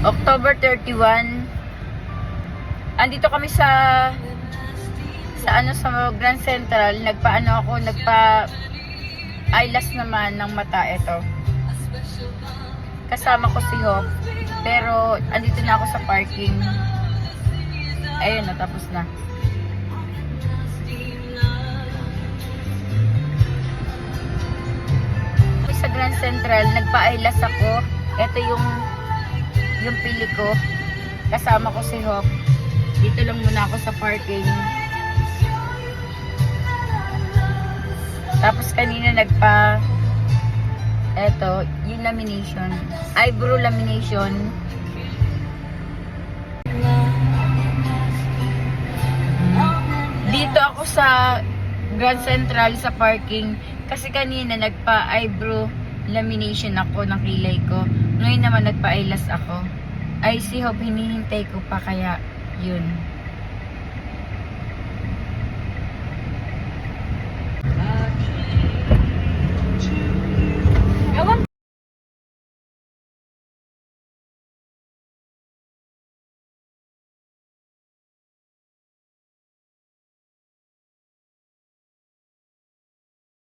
October 31. Andito kami sa sa ano sa Grand Central, nagpaano ako, nagpa eyelash naman ng mata ito. Kasama ko si Hop. Pero andito na ako sa parking. Ayun na, tapos na. Sa Grand Central, nagpa-eyelash ako. Ito yung yung pili ko. Kasama ko si Hop. Dito lang muna ako sa parking. Tapos kanina nagpa eto, yung lamination. Eyebrow lamination. Dito ako sa Grand Central sa parking kasi kanina nagpa-eyebrow lamination ako ng kilay ko. Ngayon naman nagpa-eyelash ako. Ay si Hope hinihintay ko pa kaya yun.